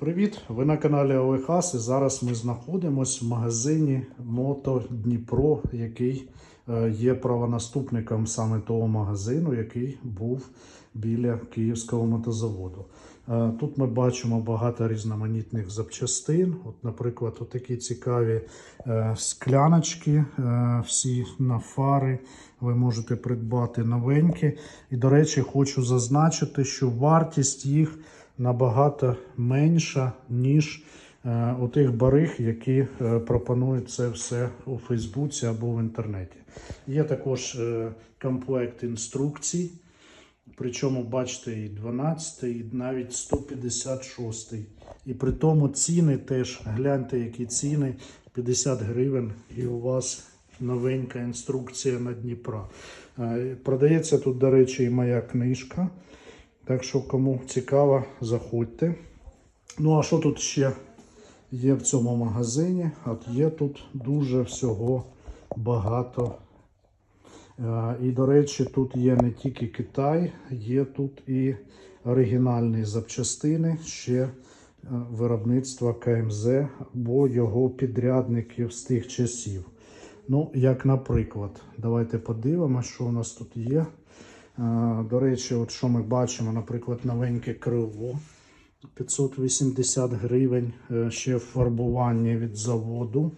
Привіт! Ви на каналі Олехас і зараз ми знаходимося в магазині Мото Дніпро, який е, є правонаступником саме того магазину, який був біля Київського мотозаводу. Е, Тут ми бачимо багато різноманітних запчастин. От, наприклад, такі цікаві е, скляночки, всі на фари. Ви можете придбати новенькі. І, до речі, хочу зазначити, що вартість їх набагато менша, ніж е, у тих бариг, які е, пропонують це все у Фейсбуці або в інтернеті. Є також е, комплект інструкцій. Причому, бачите, і 12, і навіть 156. І при тому ціни теж гляньте, які ціни 50 гривень, і у вас новенька інструкція на Дніпра. Продається тут, до речі, і моя книжка. Так що, кому цікаво, заходьте. Ну, а що тут ще є в цьому магазині? От є тут дуже всього багато. Е, І, до речі, тут є не тільки Китай, є тут і оригінальні запчастини ще е, виробництва КМЗ або його підрядників з тих часів. Ну, як наприклад, давайте подивимося, що у нас тут є. Е, До речі, от що ми бачимо, наприклад, новеньке крило 580 гривень, е, ще в фарбуванні від заводу.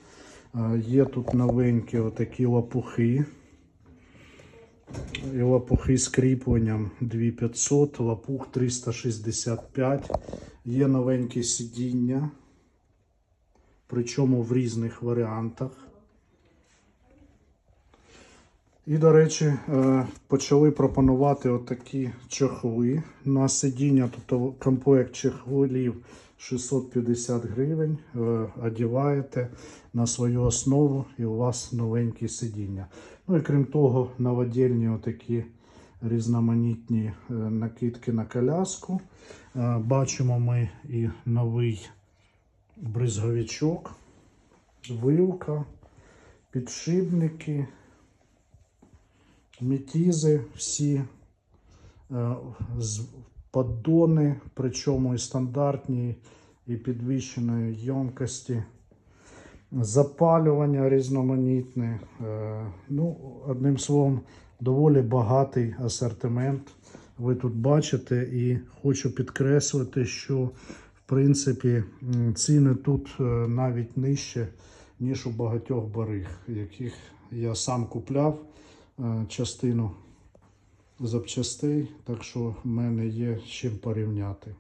Е, Є тут новенькі отакі лапухи. І лапухи з кріпленням 2500, лапух 365. Є новенькі сидіння, причому в різних варіантах. І, до речі, е, почали пропонувати отакі чохли на сидіння. Тобто комплект чехлів 650 гривень. е, Одіваєте на свою основу і у вас новенькі сидіння. Ну і крім того, новодільні отакі різноманітні е, накидки на коляску. Бачимо ми і новий бризговичок, вилка, підшипники. Метізи всі, е, поддони, причому і стандартні, і підвищеної ємкості, запалювання різноманітне. Е, Ну, одним словом, доволі багатий асортимент. Ви тут бачите, і хочу підкреслити, що в принципі ціни тут е, навіть нижче, ніж у багатьох бариг, яких я сам купляв частину запчастей, так що в мене є з чим порівняти.